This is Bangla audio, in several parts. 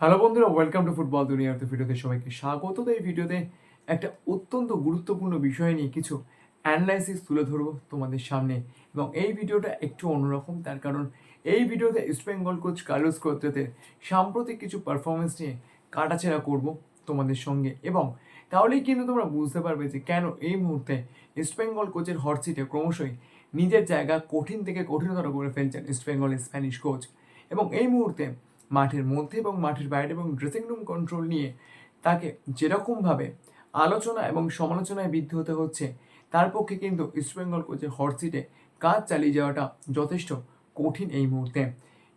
হ্যালো বন্ধুরা ওয়েলকাম টু ফুটবল দুনিয়ার তো ভিডিওতে সবাইকে স্বাগত। তো এই ভিডিওতে একটা অত্যন্ত গুরুত্বপূর্ণ বিষয় নিয়ে কিছু অ্যানালাইসিস তুলে ধরবো তোমাদের সামনে। এবং এই ভিডিওটা একটু অন্যরকম, তার কারণ এই ভিডিওতে ইস্ট বেঙ্গল কোচ কার্লোস কোত্রেতের সাম্প্রতিক কিছু পারফরমেন্স নিয়ে কাটাছেড়া করব তোমাদের সঙ্গে। এবং তাহলেই কিন্তু তোমরা বুঝতে পারবে যে কেন এই মুহূর্তে ইস্ট বেঙ্গল কোচের হট সিটে ক্রমশই নিজের জায়গা কঠিন থেকে কঠিনতর করে ফেলছেন ইস্ট বেঙ্গলের স্প্যানিশ কোচ এবং এই মুহূর্তে মাঠের মধ্যে এবং মাঠের বাইরে এবং ড্রেসিং রুম কন্ট্রোল নিয়ে তাকে যেরকমভাবে আলোচনা এবং সমালোচনায় বিদ্ধ হতে হচ্ছে, তার পক্ষে কিন্তু ইস্টবেঙ্গল কোচের হট সিটে কাজ চালিয়ে যাওয়াটা যথেষ্ট কঠিন এই মুহূর্তে।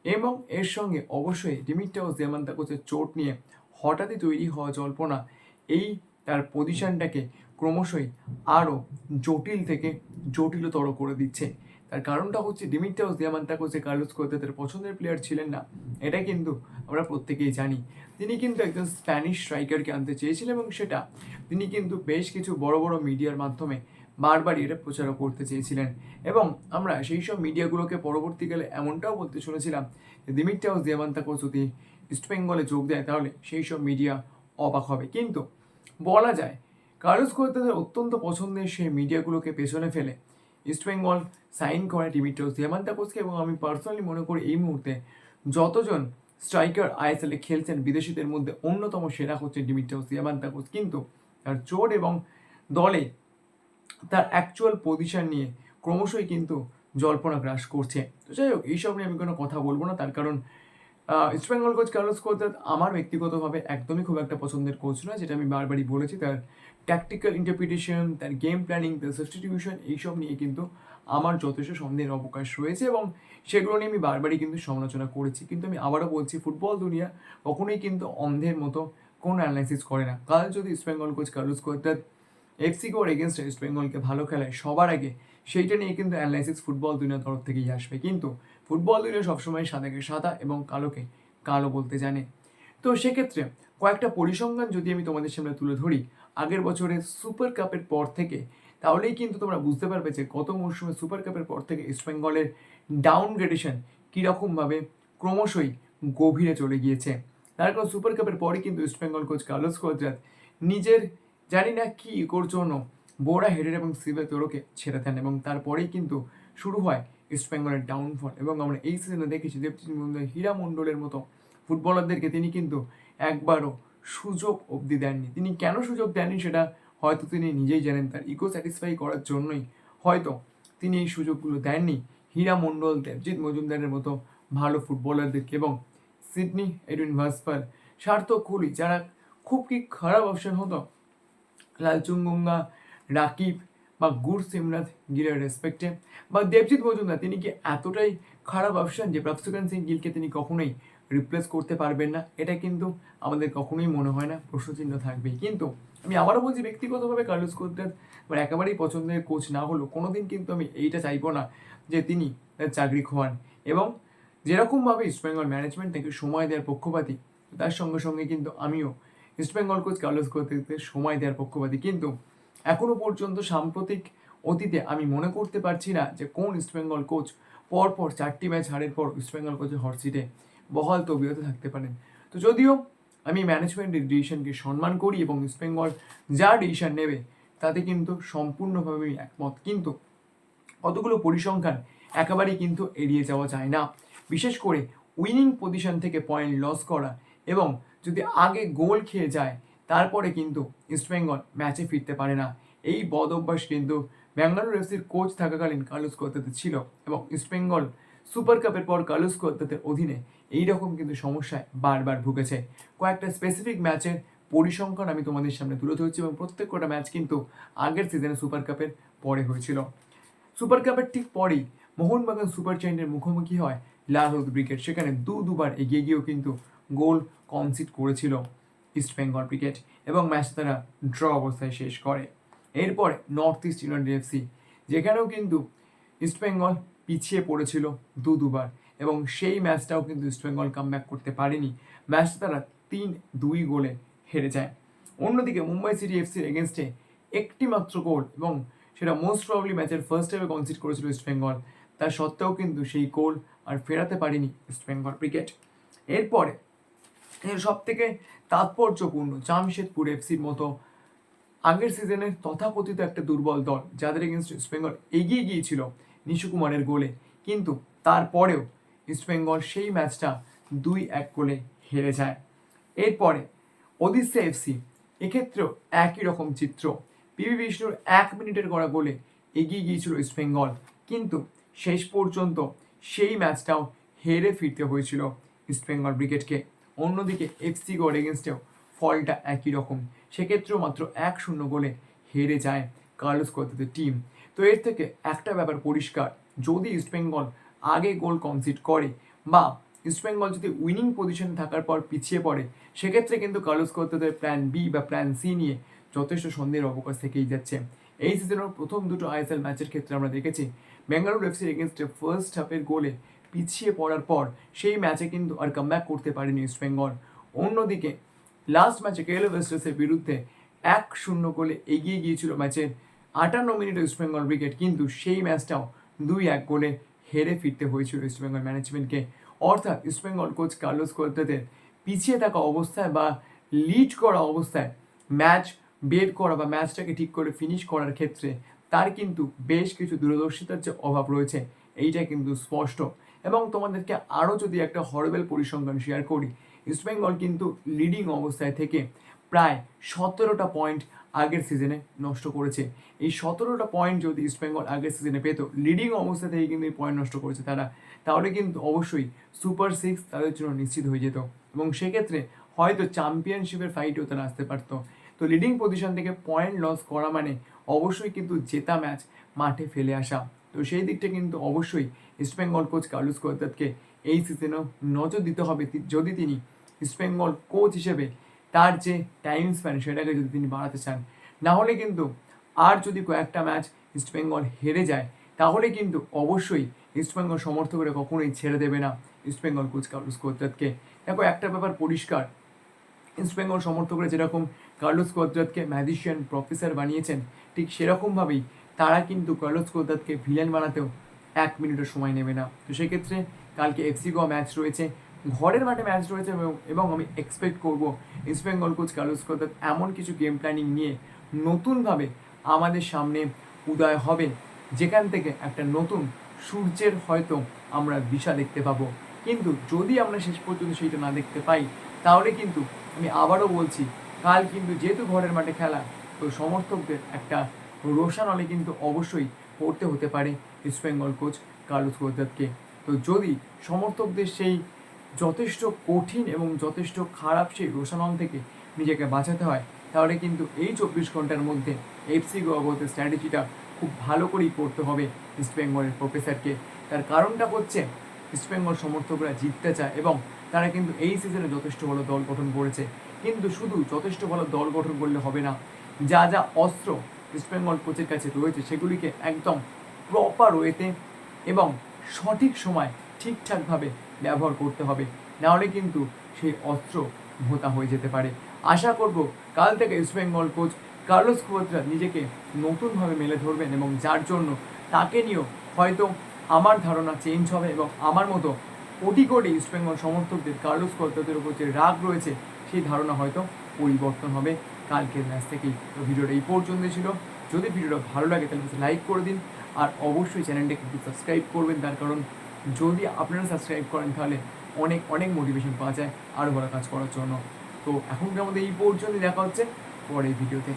এবং এর সঙ্গে অবশ্যই ডিমিট্টাও জেমান্তা কোচের চোট নিয়ে হঠাৎই তৈরি হওয়া জল্পনা, এই তার পজিশনটাকে ক্রমশই আরও জটিল থেকে জটিলতর করে দিচ্ছে। তার কারণটা হচ্ছে ডিমিট্রাউস দিয়ামান্তাকোস যে কার্লোস কোয়েতের পছন্দের প্লেয়ার ছিলেন না। এটা কিন্তু আমরা প্রত্যেকেই জানি। তিনি কিন্তু একজন স্প্যানিশ স্ট্রাইকারকে আনতে চেয়েছিলেন এবং সেটা তিনি কিন্তু বেশ কিছু বড় বড় মিডিয়ার মাধ্যমে বারবারই এটা প্রচারও করতে চেয়েছিলেন। এবং আমরা সেই সব মিডিয়াগুলোকে পরবর্তীকালে এমনটাও বলতে শুনেছিলাম যে দিমিট্রাউস দিয়ামান্তাকোস যদি ইস্টবেঙ্গলে যোগ দেয় তাহলে সেই সব মিডিয়া অবাক হবে। কিন্তু বলা যায় কার্লোস কোয়েতের অত্যন্ত পছন্দের সেই মিডিয়াগুলোকে পেছনে ফেলে ইস্টবেঙ্গল সাইন করে ডিমিট্রোস দিয়ামান্তাকোসকে এবং আমি পার্সোনালি মনে করি এই মুহূর্তে যতজন স্ট্রাইকার আইএসএলে খেলছেন, বিদেশিদের মধ্যে অন্যতম সেরা হচ্ছে ডিমিট্রোস দিয়ামান্তাকোস কিন্তু তার চোট এবং দলে তার অ্যাকচুয়াল পজিশন নিয়ে ক্রমশই কিন্তু জল্পনা গ্রাস করছে। তো যাই হোক, এইসব নিয়ে আমি কোনো কথা বলব না, তার কারণ ইস্টবেঙ্গল কোচ কার্লোস কোচ আমার ব্যক্তিগতভাবে একদমই খুব একটা পছন্দের কোচ নয়, যেটা আমি বারবারই বলেছি। তার ট্যাকটিক্যাল ইন্টারপ্রিটেশন তার গেম প্ল্যানিং তার সাবস্টিটিউশন এইসব নিয়ে কিন্তু আমার যথেষ্ট সন্দেহের অবকাশ রয়েছে এবং সেগুলো নিয়ে আমি বারবারই কিন্তু সমালোচনা করেছি। কিন্তু আমি আবারও বলছি ফুটবল দুনিয়া কখনোই কিন্তু অন্ধের মতো কোনো অ্যানালাইসিস করে না। কাল যদি East Bengal coach Carlos coach FC গোর এগেনস্ট ইস্ট বেঙ্গলকে ভালো খেলায়, সবার আগে সেইটা নিয়ে কিন্তু অ্যানালাইসিস ফুটবল দুনিয়ার তরফ থেকেই আসবে। কিন্তু ফুটবল দুনিয়া সবসময় সাদাকে সাদা এবং কালোকে কালো বলতে জানে। তো সেক্ষেত্রে কয়েকটা পরিসংখ্যান যদি আমি তোমাদের সামনে তুলে ধরি, আগের বছরের সুপার কাপের পর থেকে, তাহলেই কিন্তু তোমরা বুঝতে পারবে যে গত মরশুমে সুপার কাপের পর থেকে ইস্ট বেঙ্গলের ডাউনগ্রেডেশন কীরকমভাবে ক্রমশই গভীরে চলে গিয়েছে। তার কারণ সুপার কাপের পরে কিন্তু ইস্ট বেঙ্গল কোচ কার্লোস কোচরাত নিজের জানি না কী জন্য বোরা হেডের এবং সিবে তোরোকে ছেড়ে দেন এবং তারপরেই কিন্তু শুরু হয় ইস্ট বেঙ্গলের ডাউনফল এবং আমরা এই সিজনে দেখেছি দেবজিৎ মন্ডল হীরা মণ্ডলের মতো ফুটবলারদেরকে তিনি কিন্তু একবারও সুযোগ অবধি দেননি। তিনি কেন সুযোগ দেননি সেটা হয়তো তিনি নিজেই জানেন, তার ইকো স্যাটিসফাই করার জন্যই। হয়তো তিনি এই সুযোগগুলো দেননি। হীরা মণ্ডল দেবজিৎ মজুমদারের মতো ভালো ফুটবলারদেরকে এবং সিডনি এডুইন ভাসপার, সার্থক কোহলি, যারা খুব কি খারাপ অপশন হতো লালচুঙ্গুঙ্গা রাকিব বা গুর সিমনাথ গিলের রেসপেক্টে বা দেবজিৎ মজুমদার, তিনি কি এতটাই খারাপ অপশন যে প্রাপ্তকান সিং গিলকে তিনি কখনোই রিপ্লেস করতে পারবেন না? এটা কিন্তু আমাদের কখনোই মনে হয় না, প্রশ্নচিহ্ন থাকবেই। কিন্তু আমি আবারও বলছি, ব্যক্তিগতভাবে কার্লোস কোচদের আমার একেবারেই পছন্দের কোচ না হলেও কোনোদিন কিন্তু আমি এইটা চাইব না যে তিনি তার চাকরি খোয়ান। এবং যেরকমভাবে ইস্টবেঙ্গল ম্যানেজমেন্ট থেকে সময় দেওয়ার পক্ষপাতী, তার সঙ্গে সঙ্গে কিন্তু আমিও ইস্টবেঙ্গল কোচ কার্লোস কোচকে সময় দেওয়ার পক্ষপাতী। কিন্তু এখনও পর্যন্ত সাম্প্রতিক অতীতে আমি মনে করতে পারছি না যে কোন ইস্টবেঙ্গল কোচ পরপর চারটি ম্যাচ হারের পর ইস্টবেঙ্গল কোচের হট সিটে বহাল তবিয়তে থাকতে পারেন। তো যদিও আমি ম্যানেজমেন্টের ডিসিশনকে সম্মান করি এবং ইস্টবেঙ্গল যা ডিসিশন নেবে, তাতে কিন্তু সম্পূর্ণভাবে আমি একমত। কিন্তু কতগুলো পরিসংখ্যান একেবারেই কিন্তু এড়িয়ে যাওয়া যায় না। বিশেষ করে উইনিং পজিশন থেকে পয়েন্ট লস করা এবং যদি আগে গোল খেয়ে যায় তারপরে কিন্তু ইস্টবেঙ্গল ম্যাচে ফিরতে পারে না। এই বদ অভ্যাস কিন্তু ব্যাঙ্গালোর এফসির কোচ থাকাকালীন কার্লোস কোত্তাতে ছিল এবং ইস্টবেঙ্গল সুপার কাপের পর কার্লোস কোত্তাতের অধীনে এই রকম কিন্তু সমস্যায় বারবার ভুগেছে। কয়েকটা স্পেসিফিক ম্যাচের পরিসংখ্যান আমি তোমাদের সামনে তুলে ধরছি এবং প্রত্যেক কটা ম্যাচ কিন্তু আগের সিজনে সুপার কাপের পরে হয়েছিল। সুপার কাপের ঠিক পরেই মোহনবাগান সুপার চেইনের মুখোমুখি হয় লাল হলুদ ব্রিগেড। সেখানে দু দুবার এগিয়ে গিয়েও কিন্তু গোল কনসিড করেছিল। ইস্ট বেঙ্গল ক্রিকেট এবং ম্যাচ তারা ড্র অবস্থায় শেষ করে। এরপরে নর্থ ইস্ট ইউনাইটেড এফসি যেখানেও কিন্তু ইস্ট বেঙ্গল পিছিয়ে পড়েছিল দু দুবার এবং সেই ম্যাচটাও কিন্তু ইস্ট বেঙ্গল কাম করতে পারেনি। ম্যাচটা তারা তিন দুই গোলে হেরে যায়। অন্যদিকে মুম্বাই সিটি এফসির এগেনস্টে একটি মাত্র গোল এবং সেটা মোস্ট প্রবলি ম্যাচের ফার্স্ট টাইমে কনসিড করেছিল ইস্ট বেঙ্গল তা সত্ত্বেও কিন্তু সেই গোল আর ফেরাতে পারেনি ইস্ট বেঙ্গল ক্রিকেট এরপরে সব থেকে তাৎপর্যপূর্ণ জামশেদপুর এফসির মতো আগের সিজনের তথাকথিত একটা দুর্বল দল যাদের এগেনস্ট ইস্টবেঙ্গল এগিয়ে গিয়েছিল নিশু কুমারের গোলে। কিন্তু তারপরেও ইস্টবেঙ্গল সেই ম্যাচটা দুই এক গোলে হেরে যায়। এরপরে ওদিশা এফসি এক্ষেত্রেও একই রকম চিত্র। পিভি বিষ্ণুর এক মিনিটের করা গোলে এগিয়ে গিয়েছিল ইস্টবেঙ্গল কিন্তু শেষ পর্যন্ত সেই ম্যাচটাও হেরে ফিরতে হয়েছিল ইস্টবেঙ্গল ব্রিগেডকে অন্যদিকে এফসি গড় এগেনস্টেও ফলটা একই রকম। সেক্ষেত্রেও মাত্র এক শূন্য গোলে হেরে যায় কার্লোস কোয়াতের টিম তো এর থেকে একটা ব্যাপার পরিষ্কার, যদি ইস্টবেঙ্গল আগে গোল কনসিড করে বা ইস্টবেঙ্গল যদি উইনিং পজিশন থাকার পর পিছিয়ে পড়ে, সেক্ষেত্রে কিন্তু কার্লোস কোয়াতের প্ল্যান বি বা প্ল্যান সি নিয়ে যথেষ্ট সন্দেহের অবকাশ থেকেই যাচ্ছে। এই সিজনের প্রথম দুটো আইএসএল ম্যাচের ক্ষেত্রে আমরা দেখেছি বেঙ্গালুরু এফসির এগেনস্টে ফার্স্ট হাফের গোলে পিছিয়ে পড়ার পর সেই ম্যাচে কিন্তু আর কামব্যাক করতে পারেনি ইস্টবেঙ্গল অন্যদিকে লাস্ট ম্যাচে কেএল ওয়েস্টার্সের বিরুদ্ধে এক শূন্য গোলে এগিয়ে গিয়েছিল ম্যাচের আটান্ন মিনিটে ইস্টবেঙ্গল উইকেট কিন্তু সেই ম্যাচটাও দুই এক গোলে হেরে ফিরতে হয়েছিল ইস্টবেঙ্গল ম্যানেজমেন্টকে অর্থাৎ ইস্টবেঙ্গল কোচ কার্লোস কোলতাদের পিছিয়ে থাকা অবস্থায় বা লিড করা অবস্থায় ম্যাচ বের করা বা ম্যাচটাকে ঠিক করে ফিনিশ করার ক্ষেত্রে তার কিন্তু বেশ কিছু দূরদর্শিতার যে অভাব রয়েছে, এইটা কিন্তু স্পষ্ট। এবং তোমাদেরকে আরও যদি একটা হরবেল পরিসংখ্যান শেয়ার করি ইস্টবেঙ্গল কিন্তু লিডিং অবস্থায় থেকে প্রায় সতেরোটা পয়েন্ট আগের সিজনে নষ্ট করেছে। এই সতেরোটা পয়েন্ট যদি ইস্টবেঙ্গল আগের সিজনে পেত লিডিং অবস্থা থেকে কিন্তু এই পয়েন্ট নষ্ট করেছে তারা। তাহলে কিন্তু অবশ্যই সুপার সিক্স তাদের জন্য নিশ্চিত হয়ে যেত। এবং সেক্ষেত্রে হয়তো চ্যাম্পিয়নশিপের ফাইটেও তারা আসতে পারতো। তো লিডিং পজিশন থেকে পয়েন্ট লস করা মানে অবশ্যই কিন্তু জেতা ম্যাচ মাঠে ফেলে আসা। তো সেই দিকটা কিন্তু অবশ্যই ইস্টবেঙ্গল কোচ কার্লুস কোয়াদাতকে এই সিজনেও নজর দিতে হবে যদি তিনি ইস্টবেঙ্গল কোচ হিসেবে তার যে টাইম স্প্যান সেটাকে যদি তিনি বাড়াতে চান। না হলে কিন্তু আর যদি কয়েকটা ম্যাচ ইস্টবেঙ্গল হেরে যায়, তাহলে কিন্তু অবশ্যই ইস্টবেঙ্গল সমর্থকরা কখনোই ছেড়ে দেবে না ইস্টবেঙ্গল কোচ কার্লুস কোয়াদাতকে দেখো, একটা ব্যাপার পরিষ্কার। ইস্টবেঙ্গল সমর্থকরা যেরকম কার্লুস কোদ্রাতকে ম্যাজিশিয়ান প্রফেসর বানিয়েছেন, ঠিক সেরকমভাবেই তারা কিন্তু কার্লোস কোদ্রাতকে ভিলেন বানাতেও এক মিনিটের সময় নেবে না। তো সেক্ষেত্রে কালকে এফসি গোয়া ম্যাচ রয়েছে, ঘরের মাঠে ম্যাচ রয়েছে এবং- আমি এক্সপেক্ট করব ইস্টবেঙ্গল কোচ কার্লোস কোদ্রাত এমন কিছু গেম প্ল্যানিং নিয়ে নতুনভাবে আমাদের সামনে উদয় হবে, যেখান থেকে একটা নতুন সূর্যের হয়তো আমরা দিশা দেখতে পাবো। কিন্তু যদি আমরা শেষ পর্যন্ত সেইটা না দেখতে পাই, তাহলে কিন্তু আমি আবারও বলছি, কাল কিন্তু যেহেতু ঘরের মাঠে খেলা, তো সমর্থকদের একটা রোশানলে কিন্তু অবশ্যই পড়তে হতে পারে ইস্টবেঙ্গল কোচ কার্লোস কোদাতকে তো যদি সমর্থকদের সেই যথেষ্ট কঠিন এবং যথেষ্ট খারাপ সেই রোশানল থেকে নিজেকে বাঁচাতে হয়, তাহলে কিন্তু এই চব্বিশ ঘণ্টার মধ্যে এফসি গোয়াগত স্ট্র্যাটেজিটা খুব ভালো করেই করতে হবে ইস্টবেঙ্গলের প্রফেসরকে তার কারণটা হচ্ছে ইস্টবেঙ্গল সমর্থকরা জিততে চায় এবং তারা কিন্তু এই সিজনে যথেষ্ট ভালো দল গঠন করেছে। কিন্তু শুধু যথেষ্ট ভালো দল গঠন করলে হবে না, যা যা অস্ত্র ইস্টবেঙ্গল কোচের কাছে রয়েছে, সেগুলিকে একদম প্রপার ওয়েতে এবং সঠিক সময় ঠিকঠাকভাবে ব্যবহার করতে হবে। নাহলে কিন্তু সেই অস্ত্র ভোতা হয়ে যেতে পারে। আশা করব কাল থেকে ইস্টবেঙ্গল কোচ কার্লোস কুয়াদ্রা নিজেকে নতুনভাবে মেলে ধরবেন এবং যার জন্য তাকে নিয়েও হয়তো আমার ধারণা চেঞ্জ হবে এবং আমার মতো কোটি কোটি ইস্টবেঙ্গল সমর্থকদের কার্লোস কুয়াদ্রাদের উপর যে রাগ রয়েছে, সেই ধারণা হয়তো পরিবর্তন হবে। কালকের ম্যাচ থেকেই তো ভিডিওটা এই পর্যন্ত ছিল। যদি ভিডিওটা ভালো লাগে, তাহলে লাইক করে দিন। আর অবশ্যই চ্যানেলটাকে একটু সাবস্ক্রাইব করবেন। তার কারণ যদি আপনারা সাবস্ক্রাইব করেন, তাহলে অনেক অনেক মোটিভেশন পাওয়া যায় আরও ভালো কাজ করার জন্য। তো এখনকার আমাদের এই পর্যন্ত দেখা হচ্ছে পরের ভিডিওতে।